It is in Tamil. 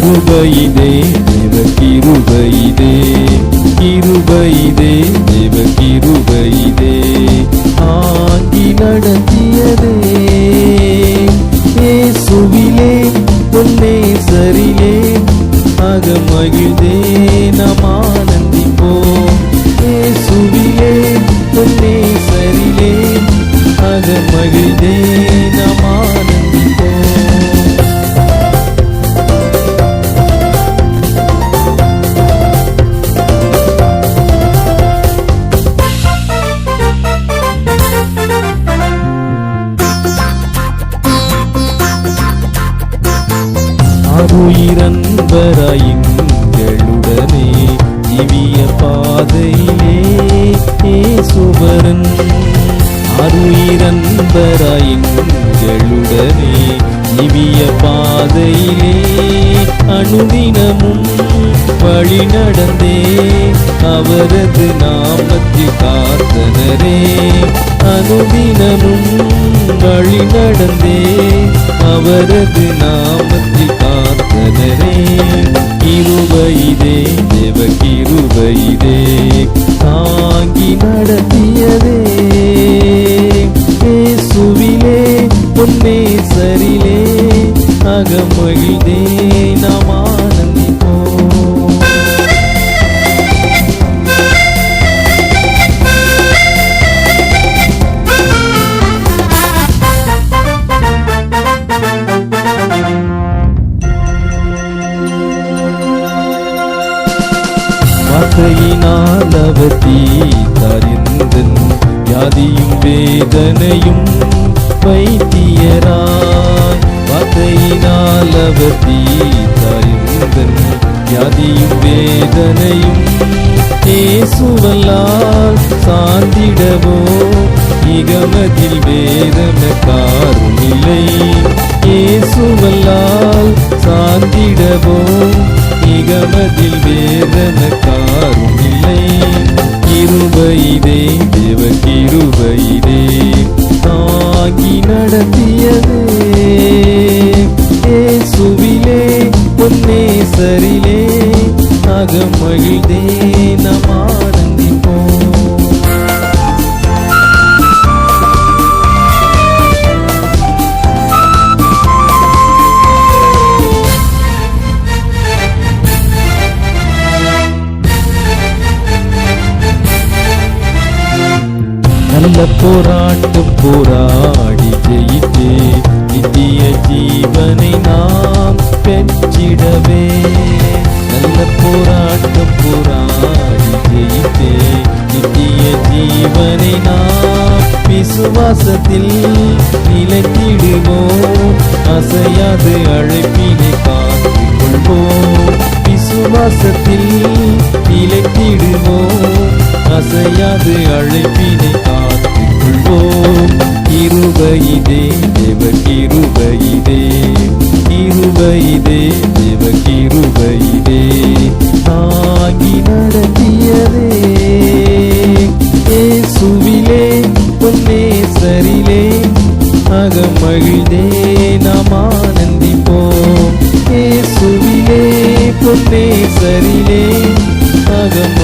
கிருபையிதே தேவ கிருபையிதே கிருபையிதே தேவ கிருபையிதே ஆங்கி நடத்தியதே இயேசுவிலே பொன்னே சரிலே அகமகிழ்தே நாம் ஆனந்திப்போம் இயேசுவிலே பொன்னே சரிலே அகமகிழ்தே நாம் அருயிரன்பராயிங்களுடனே திவ்ய பாதையிலே சுவரன். அருயிரன்பராயிங்களுடனே திவ்ய பாதையிலே அனுதினமும் வழி நடந்தே. அவரது நாமத்தில் காத்தனரே அனுதினமும் வழி நடந்தே. அவரது நாமத்தில் காத்தனரே கிருபையிதே தேவ கிருபையிதே தாங்கி நடத்தியதே. சுவிலே பொன்னே சரிலே அகமகிழ்தே ஆசையினால் அவர் தீத்தறிந்தன் வியாதியும் வேதனையும் வைத்தியராய். வார்த்தையினால் அவர் தீத்தறிந்தன் வியாதியும் வேதனையும் இயேசுவல்லால் சாந்திடவோ. இகமதில் வேதன காரும் இல்லை இயேசுவல்லால் சாந்திடவோ. நிகமதில் வேதன காருமில்லை. இல்லை தேவ கிருபைதே தாங்கி நடத்தியதே. சுவிலே பொன்னே சரிலே அகமகிழ்தே நமா நல்ல போராட்டம் போராடி ஜெயித்தே நித்திய ஜீவனை நாம் பெற்றிடவே. நல்ல போராட்டம் போராடி ஜெயித்தே நித்திய ஜீவனை நாம் விசுவாசத்தில் நிலைத்திடுவோம் அசையாது அழைப்பினை காத்துக் கொள்வோம். விசுவாசத்தில் நிலைத்திடுவோம் அசையாது அழைப்பினை காத்துக் கொள்வோம் இருபைதே தேவ கிருபயிதே கிருபயிதே தேவ கிருபயிதே தாங்கி நடத்தியதே சுவிலே பொன்னே சரிலே அகமகிழ்தே நாம் ஆனந்திப்போம். இயேசுவிலே பொன்னே சரிலே அகமகிழ்தே